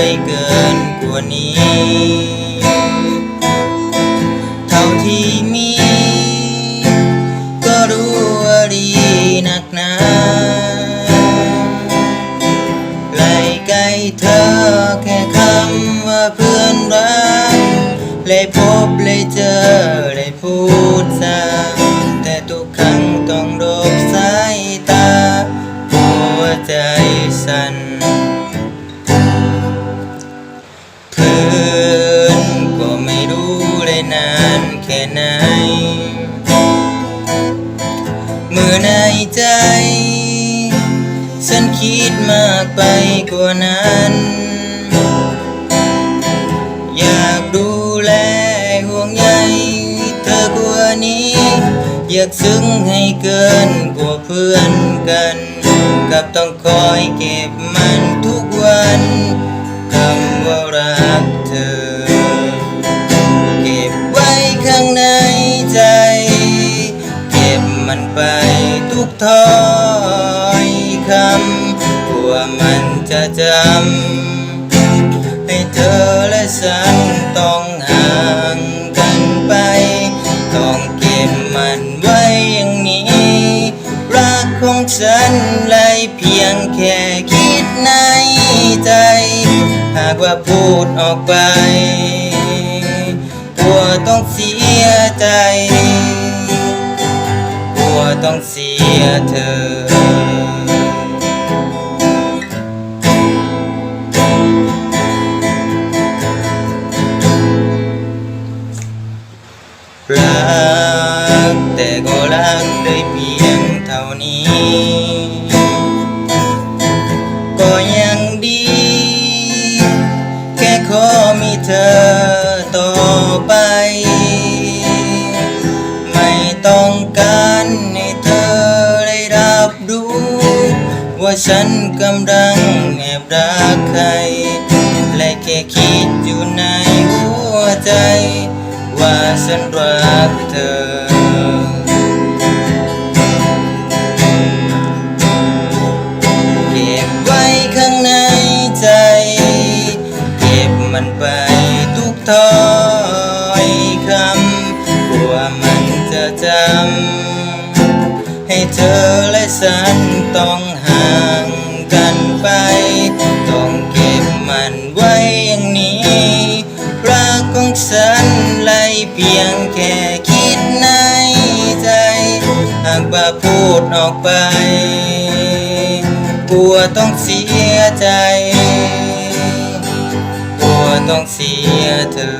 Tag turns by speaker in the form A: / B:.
A: ไม่เกินกว่านี้ เท่าที่มี ก็รู้ว่าดีหนักหนาไกลไกลเธอแค่คำว่าเพื่อนรักเลยพบเลยเจอเลยพูดซ้ำแต่ทุกครั้ง มื่อในใจ ฉันคิดมากไปกว่านั้น อยากดูแลห่วงใยเธอกว่านี้ อยากซึ้งให้เกินกว่าเพื่อนกัน กับต้องคอยเก็บมันทุกวันคำว่ารักเธอ มันไปทุกถ้อยคำกลัวมันจะจำ ให้เธอและฉันต้องห่างกันไป ต้องเก็บมันไว้อย่างนี้ รักของฉันเลยเพียงแค่คิดในใจ หากว่าพูดออกไป กลัวต้องเสียใจ ต้องเสียเธอ รักแต่ก็รักได้เพียงเท่านี้ ก็ยังดี แค่ขอมีเธอต่อไป รับรู้ ว่าฉันกำลังแอบรักใคร และแค่คิดอยู่ในหัวใจ ว่าฉันรักเธอเก็บไว้ข้างในใจเก็บมันไปทุกถ้อยคำกลัวมันจะจำ เธอและฉันต้องห่างกันไป ต้องเก็บมันไว้อย่างนี้รักของฉันเลยเพียงแค่คิดในใจ หากว่าพูดออกไปกลัวต้องเสียใจกลัวต้องเสียเธอ